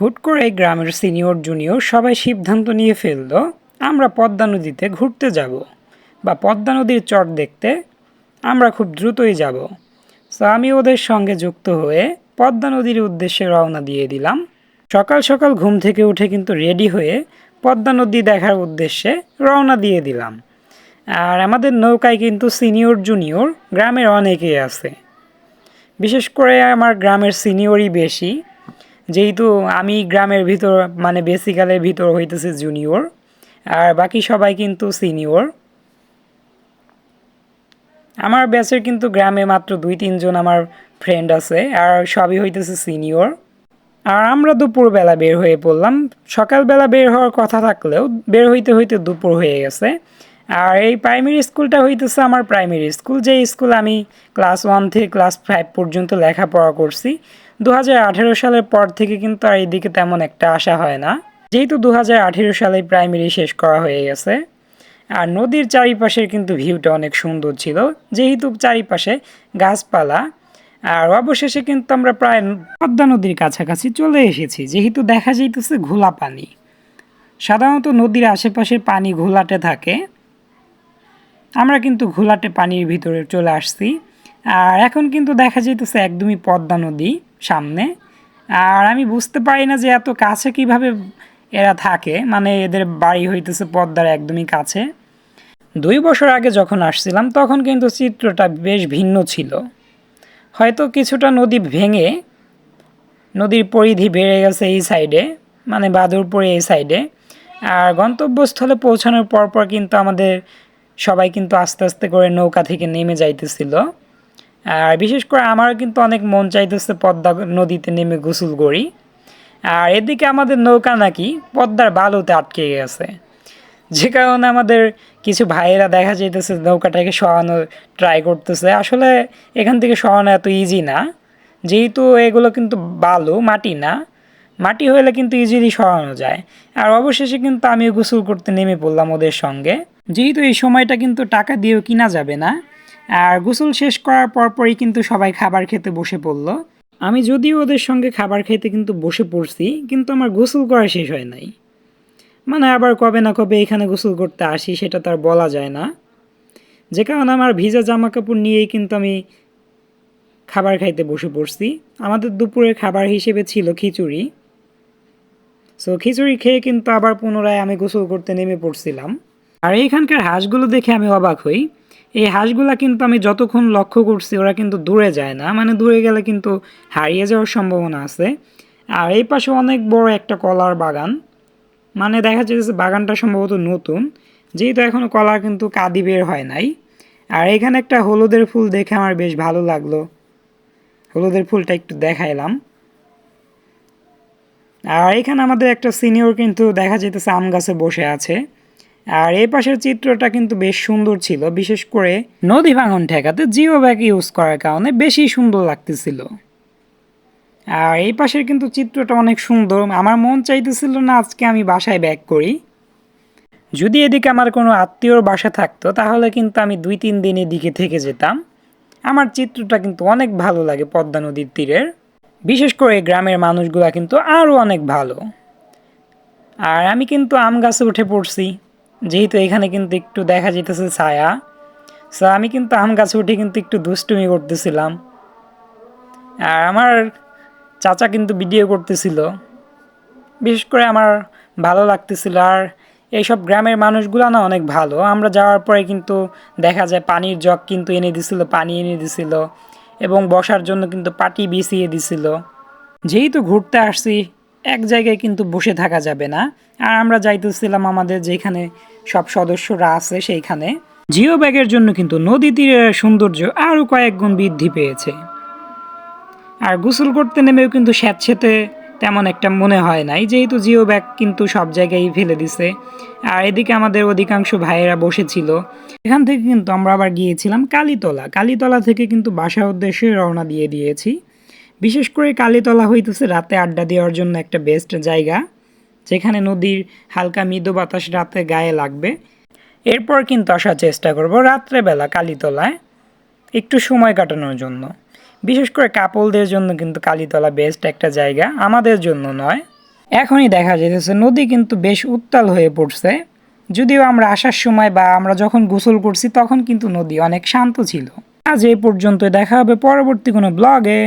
হুট করে গ্রামের সিনিয়র, জুনিয়র সবাই সিদ্ধান্ত নিয়ে ফেলল, আমরা পদ্মা নদীতে ঘুরতে যাব বা পদ্মা নদীর চট দেখতে আমরা খুব দ্রুতই যাব। সো আমি ওদের সঙ্গে যুক্ত হয়ে পদ্মা নদীর উদ্দেশ্যে রওনা দিয়ে দিলাম। সকাল সকাল ঘুম থেকে উঠে কিন্তু রেডি হয়ে পদ্মা নদী দেখার উদ্দেশ্যে রওনা দিয়ে দিলাম। আর আমাদের নৌকায় কিন্তু সিনিয়র, জুনিয়র গ্রামের অনেকেই আছে। বিশেষ করে আমার গ্রামের সিনিয়রই বেশি। যেহেতু আমি গ্রামের ভিতর মানে বেসিক্যালের ভিতর হইতেছে জুনিয়র আর বাকি সবাই কিন্তু সিনিয়র আমার ব্যাচের কিন্তু গ্রামে মাত্র দুই তিনজন আমার ফ্রেন্ড আছে, আর সবই হইতেছে সিনিয়র আর আমরা দুপুরবেলা বের হয়ে পড়লাম। সকালবেলা বের হওয়ার কথা থাকলেও বের হইতে হইতে দুপুর হয়ে গেছে। আর এই প্রাইমারি স্কুলটা হইতেছে আমার প্রাইমারি স্কুল যে স্কুল আমি ক্লাস ওয়ান থেকে ক্লাস ফাইভ পর্যন্ত লেখাপড়া করছি। দু হাজার আঠেরো সালের পর থেকে কিন্তু আর এইদিকে তেমন একটা আসা হয় না। যেহেতু দু হাজার আঠেরো সালে প্রাইমারি শেষ করা হয়ে গেছে, আর নদীর চারিপাশের কিন্তু ভিউটা অনেক সুন্দর ছিল। যেহেতু চারিপাশে গাছপালা, আর অবশেষে কিন্তু আমরা প্রায় পদ্মা নদীর কাছাকাছি চলে এসেছি, যেহেতু দেখা যাইতেছে ঘোলা পানি। সাধারণত নদীর আশেপাশে পানি ঘোলাটে থাকে। আমরা কিন্তু ঘোলাটে পানির ভিতরে চলে আসছি, আর এখন কিন্তু দেখা যাইতেছে একদমই পদ্মা নদী। সামনে। আর আমি বুঝতে পারি না যে এত কাছে কীভাবে এরা থাকে। মানে এদের বাড়ি হইতেছে পদ্মার একদমই কাছে। দুই বছর আগে যখন আসছিলাম, তখন কিন্তু চিত্রটা বেশ ভিন্ন ছিল। হয়তো কিছুটা নদী ভেঙে নদীর পরিধি বেড়ে গেছে এই সাইডে মানে বাদুরপুরে এই সাইডে। আর গন্তব্যস্থলে পৌঁছানোর পর পর কিন্তু আমাদের সবাই কিন্তু আস্তে আস্তে করে নৌকা থেকে নেমে যাইতেছিল। আর বিশেষ করে আমার কিন্তু অনেক মন চাইতেছে পদ্মা নদীতে নেমে গোসল করি। আর এদিকে আমাদের নৌকা নাকি পদ্মার বালুতে আটকে গেছে। যে কারণে আমাদের কিছু ভাইয়েরা দেখা যাইতেছে নৌকাটাকে সরানো ট্রাই করতেছে। আসলে এখান থেকে সরানো এত ইজি না। যেহেতু এগুলো কিন্তু বালু, মাটি না। মাটি হলে কিন্তু ইজিলি সরানো যায়। আর অবশেষে কিন্তু আমিও গোসল করতে নেমে পড়লাম ওদের সঙ্গে। যেহেতু এই সময়টা কিন্তু টাকা দিয়েও কিনা যাবে না। আর গোসল শেষ করার পরপরই কিন্তু সবাই খাবার খেতে বসে পড়ল। আমি যদিও ওদের সঙ্গে খাবার খেতে কিন্তু বসে পড়ছি, কিন্তু আমার গোসল করা শেষ হয় নাই। মানে আবার কবে না কবে এখানে গোসল করতে আসি, সেটা তার বলা যায় না। যে কারণে আমার ভিজা জামা কাপড় নিয়েই কিন্তু আমি খাবার খাইতে বসে পড়ছি। আমাদের দুপুরের খাবার হিসেবে ছিল খিচুড়ি। সো খিচুড়ি খেয়ে কিন্তু আবার পুনরায় আমি গোসল করতে নেমে পড়ছিলাম। আর এইখানকার হাঁসগুলো দেখে আমি অবাক হই। এই হাঁসগুলা কিন্তু আমি যতক্ষণ লক্ষ্য করছি, ওরা কিন্তু দূরে যায় না। মানে দূরে গেলে কিন্তু হারিয়ে যাওয়ার সম্ভাবনা আছে। আর এই পাশে অনেক বড় একটা কলার বাগান। মানে দেখা যাচ্ছে বাগানটা সম্ভবত নতুন। যেহেতু এখনও কলা কিন্তু কাদি বের হয় নাই। আর এখানে একটা হলুদের ফুল দেখে আমার বেশ ভালো লাগল। হলুদের ফুলটা একটু দেখাইলাম। আর এখানে আমাদের একটা সিনিয়র কিন্তু দেখা যেতেছে আম গাছে বসে আছে। আর এই পাশের চিত্রটা কিন্তু বেশ সুন্দর ছিল। বিশেষ করে নদী ভাঙন ঠেকাতে জিও ব্যাগ ইউজ করার কারণে বেশি সুন্দর লাগতেছিল। আর এই পাশের কিন্তু চিত্রটা অনেক সুন্দর। আমার মন চাইতেছিল না আজকে আমি বাসায় ব্যাক করি। যদি এদিকে আমার কোনো আত্মীয়র বাসা থাকতো, তাহলে কিন্তু আমি দুই তিন দিন এদিকে থেকে যেতাম। আমার চিত্রটা কিন্তু অনেক ভালো লাগে পদ্মা নদীর তীরের। বিশেষ করে গ্রামের মানুষগুলা কিন্তু আরও অনেক ভালো। আর আমি কিন্তু আম গাছে উঠে পড়ছি। যেহেতু এখানে কিন্তু একটু দেখা যেতেছে ছায়া সো আমি কিন্তু আম গাছে উঠে কিন্তু একটু দুষ্টুমি করতেছিলাম। আর আমার চাচা কিন্তু ভিডিও করতেছিল, বিশেষ করে আমার ভালো লাগতেছিল। আর এইসব গ্রামের মানুষগুলো না অনেক ভালো। আমরা যাওয়ার পরে কিন্তু দেখা যায় পানির জগ কিন্তু এনে দিছিল, পানি এনে দিছিল এবং বসার জন্য কিন্তু পাটি বিছিয়ে দিছিল। যেহেতু ঘুরতে আসছি এক জায়গায় কিন্তু বসে থাকা যাবে না। আর আমরা যাইতেছিলাম আমাদের যেখানে সব সদস্যরা আছে সেইখানে। জিও ব্যাগের জন্য কিন্তু নদী তীরের সৌন্দর্য আরও কয়েক গুণ বৃদ্ধি পেয়েছে। আর গোসল করতে নেমেও কিন্তু স্যাঁতস্যাঁতে তেমন একটা মনে হয় নাই, যেহেতু জিও ব্যাগ কিন্তু সব জায়গায় ফেলে দিছে। আর এদিকে আমাদের অধিকাংশ ভাইয়েরা বসেছিল। এখান থেকে কিন্তু আমরা আবার গিয়েছিলাম কালীতলা। কালীতলা থেকে কিন্তু বাসার উদ্দেশ্যে রওনা দিয়ে দিয়েছি। বিশেষ করে কালীতলা হইতেছে রাতে আড্ডা দেওয়ার জন্য একটা বেস্ট জায়গা, যেখানে নদীর হালকা মৃদু বাতাস রাতে গায়ে লাগবে। এরপর কিন্তু আসার চেষ্টা করব রাত্রেবেলা কালীতলায় একটু সময় কাটানোর জন্য। বিশেষ করে কাপলদের জন্য কিন্তু কালীতলা বেস্ট একটা জায়গা, আমাদের জন্য নয়। এখনই দেখা যেতেছে নদী কিন্তু বেশ উত্তাল হয়ে পড়ছে। যদিও আমরা আসার সময় বা আমরা যখন গোসল করছি তখন কিন্তু নদী অনেক শান্ত ছিল। আজ এই পর্যন্ত দেখা হবে পরবর্তী কোনো ব্লগে